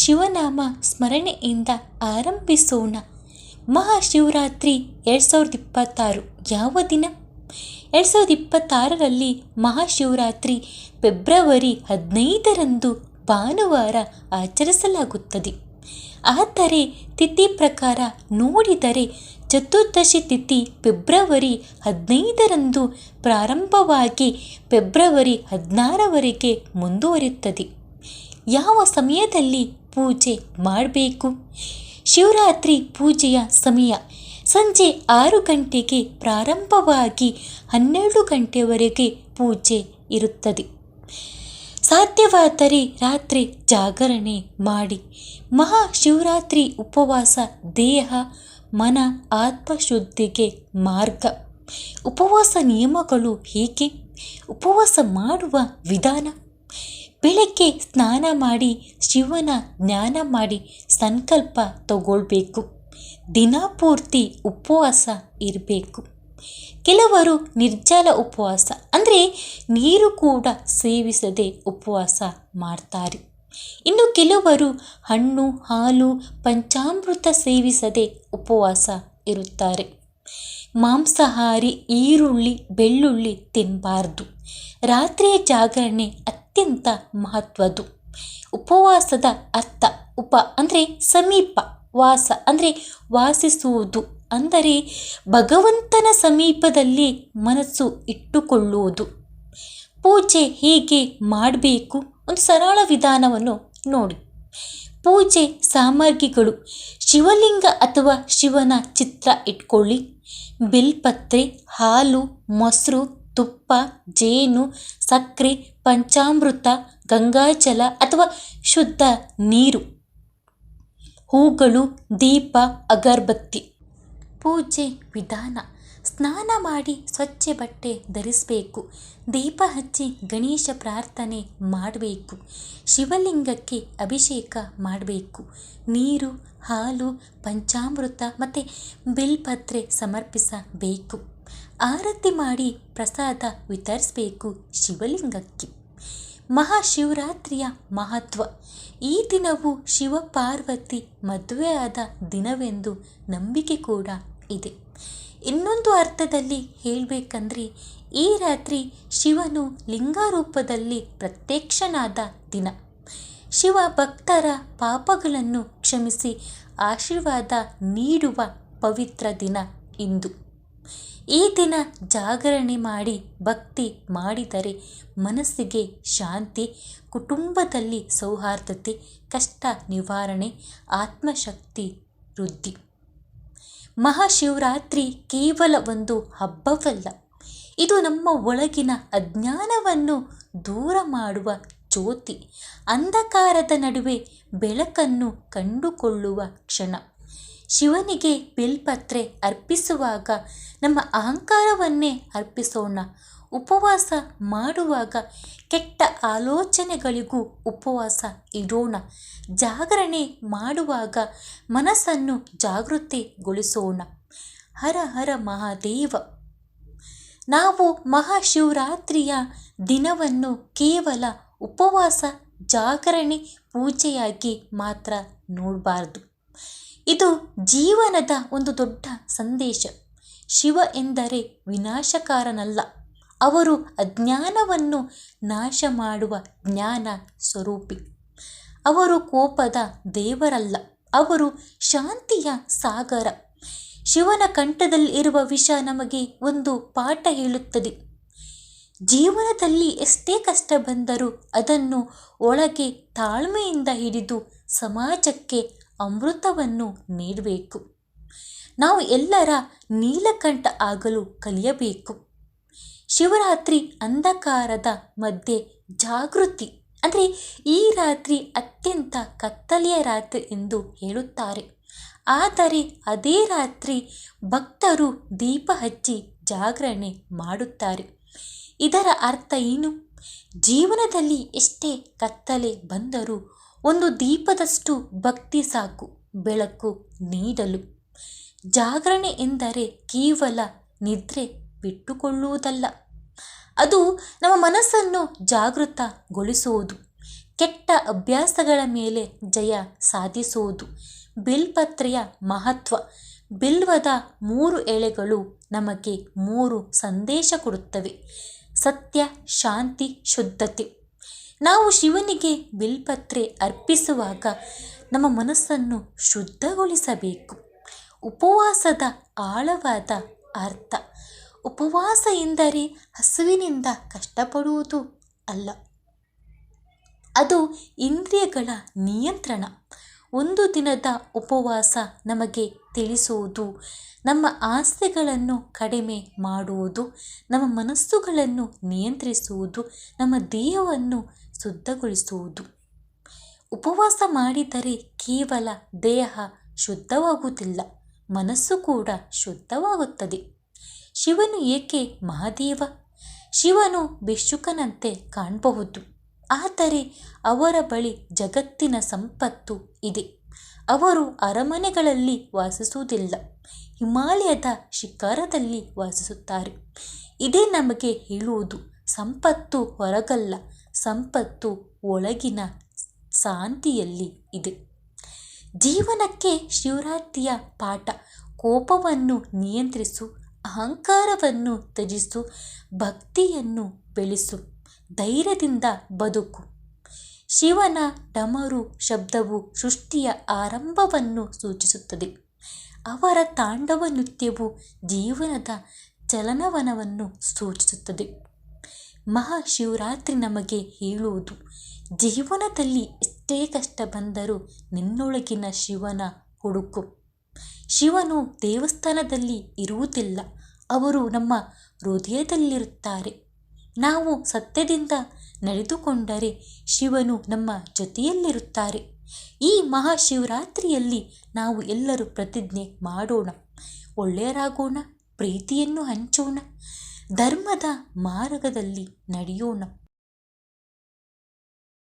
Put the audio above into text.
ಶಿವನಾಮ ಸ್ಮರಣೆಯಿಂದ ಆರಂಭಿಸೋಣ. ಮಹಾಶಿವರಾತ್ರಿ ಎರಡು ಸಾವಿರದ ಇಪ್ಪತ್ತಾರು ಯಾವ ದಿನ? ಎರಡು ಸಾವಿರದ ಇಪ್ಪತ್ತಾರರಲ್ಲಿ ಮಹಾಶಿವರಾತ್ರಿ ಫೆಬ್ರವರಿ ಹದಿನೈದರಂದು ಭಾನುವಾರ ಆಚರಿಸಲಾಗುತ್ತದೆ. ಆದರೆ ತಿಥಿ ಪ್ರಕಾರ ನೋಡಿದರೆ ಚತುರ್ದಶಿ ತಿಥಿ ಫೆಬ್ರವರಿ ಹದಿನೈದರಂದು ಪ್ರಾರಂಭವಾಗಿ ಫೆಬ್ರವರಿ ಹದಿನಾರವರೆಗೆ ಮುಂದುವರಿಯುತ್ತದೆ. ಯಾವ ಸಮಯದಲ್ಲಿ ಪೂಜೆ ಮಾಡಬೇಕು. ಶಿವರಾತ್ರಿ ಪೂಜೆಯ ಸಮಯ ಸಂಜೆ ಆರು ಗಂಟೆಗೆ ಪ್ರಾರಂಭವಾಗಿ ಹನ್ನೆರಡು ಗಂಟೆವರೆಗೆ ಪೂಜೆ ಇರುತ್ತದೆ. ಸಾಧ್ಯವಾದರೆ ರಾತ್ರಿ ಜಾಗರಣೆ ಮಾಡಿ. ಮಹಾಶಿವರಾತ್ರಿ ಉಪವಾಸ, ದೇಹ, ಮನ, ಆತ್ಮಶುದ್ಧಿಗೆ ಮಾರ್ಗ. ಉಪವಾಸ ನಿಯಮಗಳು ಹೇಗೆ? ಉಪವಾಸ ಮಾಡುವ ವಿಧಾನ ಬೆಳಗ್ಗೆ ಸ್ನಾನ ಮಾಡಿ, ಶಿವನ ಜ್ಞಾನ ಮಾಡಿ ಸಂಕಲ್ಪ ತಗೊಳ್ಬೇಕು. ದಿನಪೂರ್ತಿ ಉಪವಾಸ ಇರಬೇಕು. ಕೆಲವರು ನಿರ್ಜಲ ಉಪವಾಸ, ಅಂದರೆ ನೀರು ಕೂಡ ಸೇವಿಸದೆ ಉಪವಾಸ ಮಾಡ್ತಾರೆ. ಇನ್ನು ಕೆಲವರು ಹಣ್ಣು, ಹಾಲು, ಪಂಚಾಮೃತ ಸೇವಿಸದೆ ಉಪವಾಸ ಇರುತ್ತಾರೆ. ಮಾಂಸಾಹಾರಿ, ಈರುಳ್ಳಿ, ಬೆಳ್ಳುಳ್ಳಿ ತಿನ್ನಬಾರ್ದು ರಾತ್ರಿಯ ಜಾಗರಣೆ ಅತ್ಯಂತ ಮಹತ್ವದ್ದು. ಉಪವಾಸದ ಅರ್ಥ, ಉಪ ಅಂದರೆ ಸಮೀಪ, ವಾಸ ಅಂದರೆ ವಾಸಿಸುವುದು. ಅಂದರೆ ಭಗವಂತನ ಸಮೀಪದಲ್ಲಿ ಮನಸ್ಸು ಇಟ್ಟುಕೊಳ್ಳುವುದು. ಪೂಜೆ ಹೇಗೆ ಮಾಡಬೇಕು? ಒಂದು ಸರಳ ವಿಧಾನವನ್ನು ನೋಡಿ. ಪೂಜೆ ಸಾಮಗ್ರಿಗಳು, ಶಿವಲಿಂಗ ಅಥವಾ ಶಿವನ ಚಿತ್ರ ಇಟ್ಕೊಳ್ಳಿ. ಬಿಲ್ಪತ್ರೆ, ಹಾಲು, ಮೊಸರು, ತುಪ್ಪ, ಜೇನು, ಸಕ್ಕರೆ ಪಂಚಾಮೃತ, ಗಂಗಾಜಲ ಅಥವಾ ಶುದ್ಧ ನೀರು. ಹೂಗಳು, ದೀಪ, ಅಗರಬತ್ತಿ. ಪೂಜೆ ವಿಧಾನ. ಸ್ನಾನ ಮಾಡಿ ಸ್ವಚ್ಛ ಬಟ್ಟೆ ಧರಿಸಬೇಕು. ದೀಪ ಹಚ್ಚಿ ಗಣೇಶ ಪ್ರಾರ್ಥನೆ ಮಾಡಬೇಕು. ಶಿವಲಿಂಗಕ್ಕೆ ಅಭಿಷೇಕ ಮಾಡಬೇಕು. ನೀರು, ಹಾಲು, ಪಂಚಾಮೃತ ಮತ್ತು ಬಿಲ್ಪತ್ರೆ ಸಮರ್ಪಿಸಬೇಕು. ಆರತಿ ಮಾಡಿ ಪ್ರಸಾದ ವಿತರಿಸಬೇಕು ಶಿವಲಿಂಗಕ್ಕೆ. ಮಹಾಶಿವರಾತ್ರಿಯ ಮಹತ್ವ. ಈ ದಿನವು ಶಿವಪಾರ್ವತಿ ಮದುವೆಯಾದ ದಿನವೆಂದು ನಂಬಿಕೆ ಕೂಡ ಇದೆ. ಇನ್ನೊಂದು ಅರ್ಥದಲ್ಲಿ ಹೇಳಬೇಕಂದ್ರೆ, ಈ ರಾತ್ರಿ ಶಿವನು ಲಿಂಗರೂಪದಲ್ಲಿ ಪ್ರತ್ಯಕ್ಷನಾದ ದಿನ. ಶಿವ ಭಕ್ತರ ಪಾಪಗಳನ್ನು ಕ್ಷಮಿಸಿ ಆಶೀರ್ವಾದ ನೀಡುವ ಪವಿತ್ರ ದಿನ ಇಂದು. ಈ ದಿನ ಜಾಗರಣೆ ಮಾಡಿ ಭಕ್ತಿ ಮಾಡಿದರೆ ಮನಸ್ಸಿಗೆ ಶಾಂತಿ, ಕುಟುಂಬದಲ್ಲಿ ಸೌಹಾರ್ದತೆ, ಕಷ್ಟ ನಿವಾರಣೆ, ಆತ್ಮಶಕ್ತಿ ವೃದ್ಧಿ. ಮಹಾಶಿವರಾತ್ರಿ ಕೇವಲ ಒಂದು ಹಬ್ಬವಲ್ಲ, ಇದು ನಮ್ಮ ಒಳಗಿನ ಅಜ್ಞಾನವನ್ನು ದೂರ ಮಾಡುವ ಜ್ಯೋತಿ, ಅಂಧಕಾರದ ನಡುವೆ ಬೆಳಕನ್ನು ಕಂಡುಕೊಳ್ಳುವ ಕ್ಷಣ. ಶಿವನಿಗೆ ಬಿಲ್ಪತ್ರೆ ಅರ್ಪಿಸುವಾಗ ನಮ್ಮ ಅಹಂಕಾರವನ್ನೇ ಅರ್ಪಿಸೋಣ. ಉಪವಾಸ ಮಾಡುವಾಗ ಕೆಟ್ಟ ಆಲೋಚನೆಗಳಿಗೂ ಉಪವಾಸ ಇಡೋಣ. ಜಾಗರಣೆ ಮಾಡುವಾಗ ಮನಸ್ಸನ್ನು ಜಾಗೃತಿಗೊಳಿಸೋಣ. ಹರ ಹರ ಮಹಾದೇವ, ನಾವು ಮಹಾಶಿವರಾತ್ರಿಯ ದಿನವನ್ನು ಕೇವಲ ಉಪವಾಸ, ಜಾಗರಣೆ, ಪೂಜೆಯಾಗಿ ಮಾತ್ರ ನೋಡಬಾರ್ದು. ಇದು ಜೀವನದ ಒಂದು ದೊಡ್ಡ ಸಂದೇಶ. ಶಿವ ಎಂದರೆ ವಿನಾಶಕಾರನಲ್ಲ. ಅವರು ಅಜ್ಞಾನವನ್ನು ನಾಶ ಮಾಡುವ ಜ್ಞಾನ ಸ್ವರೂಪಿ. ಅವರು ಕೋಪದ ದೇವರಲ್ಲ. ಅವರು ಶಾಂತಿಯ ಸಾಗರ. ಶಿವನ ಕಂಠದಲ್ಲಿ ಇರುವ ವಿಷ ನಮಗೆ ಒಂದು ಪಾಠ ಹೇಳುತ್ತದೆ. ಜೀವನದಲ್ಲಿ ಎಷ್ಟೇ ಕಷ್ಟ ಬಂದರೂ ಅದನ್ನು ಒಳಗೆ ತಾಳ್ಮೆಯಿಂದ ಹಿಡಿದು ಸಮಾಜಕ್ಕೆ ಅಮೃತವನ್ನು ನೀಡಬೇಕು. ನಾವು ಎಲ್ಲರ ನೀಲಕಂಠ ಆಗಲು ಕಲಿಯಬೇಕು. ಶಿವರಾತ್ರಿ ಅಂಧಕಾರದ ಮಧ್ಯೆ ಜಾಗೃತಿ ಅಂದರೆ ಈ ರಾತ್ರಿ ಅತ್ಯಂತ ಕತ್ತಲೆಯ ರಾತ್ರಿ ಎಂದು ಹೇಳುತ್ತಾರೆ. ಆದರೆ ಅದೇ ರಾತ್ರಿ ಭಕ್ತರು ದೀಪ ಹಚ್ಚಿ ಜಾಗರಣೆ ಮಾಡುತ್ತಾರೆ. ಇದರ ಅರ್ಥ ಏನು? ಜೀವನದಲ್ಲಿ ಎಷ್ಟೇ ಕತ್ತಲೆ ಬಂದರೂ ಒಂದು ದೀಪದಷ್ಟು ಭಕ್ತಿ ಸಾಕು, ಬೆಳಕು ನೀಡಲು. ಜಾಗರಣೆ ಎಂದರೆ ಕೇವಲ ನಿದ್ರೆ ಬಿಟ್ಟುಕೊಳ್ಳುವುದಲ್ಲ. ಅದು ನಮ್ಮ ಮನಸ್ಸನ್ನು ಜಾಗೃತಗೊಳಿಸುವುದು ಕೆಟ್ಟ ಅಭ್ಯಾಸಗಳ ಮೇಲೆ ಜಯ ಸಾಧಿಸುವುದು ಬಿಲ್ಪತ್ರೆಯ ಮಹತ್ವ. ಬಿಲ್ವದ ಮೂರು ಎಳೆಗಳು ನಮಗೆ ಮೂರು ಸಂದೇಶ ಕೊಡುತ್ತವೆ. ಸತ್ಯ, ಶಾಂತಿ, ಶುದ್ಧತೆ. ನಾವು ಶಿವನಿಗೆ ಬಿಲ್ಪತ್ರೆ ಅರ್ಪಿಸುವಾಗ ನಮ್ಮ ಮನಸ್ಸನ್ನು ಶುದ್ಧಗೊಳಿಸಬೇಕು. ಉಪವಾಸದ ಆಳವಾದ ಅರ್ಥ. ಉಪವಾಸ ಎಂದರೆ ಹಸುವಿನಿಂದ ಕಷ್ಟಪಡುವುದು ಅಲ್ಲ. ಅದು ಇಂದ್ರಿಯಗಳ ನಿಯಂತ್ರಣ. ಒಂದು ದಿನದ ಉಪವಾಸ ನಮಗೆ ತಿಳಿಸುವುದು, ನಮ್ಮ ಆಸೆಗಳನ್ನು ಕಡಿಮೆ ಮಾಡುವುದು, ನಮ್ಮ ಮನಸ್ಸುಗಳನ್ನು ನಿಯಂತ್ರಿಸುವುದು, ನಮ್ಮ ದೇಹವನ್ನು ಶುದ್ಧಗೊಳಿಸುವುದು. ಉಪವಾಸ ಮಾಡಿದರೆ ಕೇವಲ ದೇಹ ಶುದ್ಧವಾಗುವುದಿಲ್ಲ, ಮನಸ್ಸು ಕೂಡ ಶುದ್ಧವಾಗುತ್ತದೆ. ಶಿವನು ಏಕೆ ಮಹಾದೇವ? ಶಿವನು ಭಿಕ್ಷುಕನಂತೆ ಕಾಣಬಹುದು, ಆದರೆ ಅವರ ಬಳಿ ಜಗತ್ತಿನ ಸಂಪತ್ತು ಇದೆ. ಅವರು ಅರಮನೆಗಳಲ್ಲಿ ವಾಸಿಸುವುದಿಲ್ಲ, ಹಿಮಾಲಯದ ಶಿಖರದಲ್ಲಿ ವಾಸಿಸುತ್ತಾರೆ. ಇದೇ ನಮಗೆ ಹೇಳುವುದು, ಸಂಪತ್ತು ಹೊರಗಲ್ಲ ಸಂಪತ್ತು ಒಳಗಿನ ಶಾಂತಿಯಲ್ಲಿ ಇದೆ. ಜೀವನಕ್ಕೆ ಶಿವರಾತ್ರಿಯ ಪಾಠ, ಕೋಪವನ್ನು ನಿಯಂತ್ರಿಸು, ಅಹಂಕಾರವನ್ನು ತ್ಯಜಿಸು, ಭಕ್ತಿಯನ್ನು ಬೆಳೆಸು, ಧೈರ್ಯದಿಂದ ಬದುಕು. ಶಿವನ ಡಮರು ಶಬ್ದವು ಸೃಷ್ಟಿಯ ಆರಂಭವನ್ನು ಸೂಚಿಸುತ್ತದೆ. ಅವರ ತಾಂಡವ ನೃತ್ಯವು ಜೀವನದ ಚಲನವನವನ್ನು ಸೂಚಿಸುತ್ತದೆ. ಮಹಾಶಿವರಾತ್ರಿ ನಮಗೆ ಹೇಳುವುದು. ಜೀವನದಲ್ಲಿ ಎಷ್ಟೇ ಕಷ್ಟ ಬಂದರೂ ನಿನ್ನೊಳಗಿನ ಶಿವನ ಹುಡುಕು. ಶಿವನು ದೇವಸ್ಥಾನದಲ್ಲಿ ಇರುವುದಿಲ್ಲ. ಅವರು ನಮ್ಮ ಹೃದಯದಲ್ಲಿರುತ್ತಾರೆ. ನಾವು ಸತ್ಯದಿಂದ ನಡೆದುಕೊಂಡರೆ ಶಿವನು ನಮ್ಮ ಜೊತೆಯಲ್ಲಿರುತ್ತಾರೆ. ಈ ಮಹಾಶಿವರಾತ್ರಿಯಲ್ಲಿ ನಾವು ಎಲ್ಲರೂ ಪ್ರತಿಜ್ಞೆ ಮಾಡೋಣ. ಒಳ್ಳೆಯರಾಗೋಣ, ಪ್ರೀತಿಯನ್ನು ಹಂಚೋಣ. ಧರ್ಮದ ಮಾರ್ಗದಲ್ಲಿ ನಡೆಯೋಣ.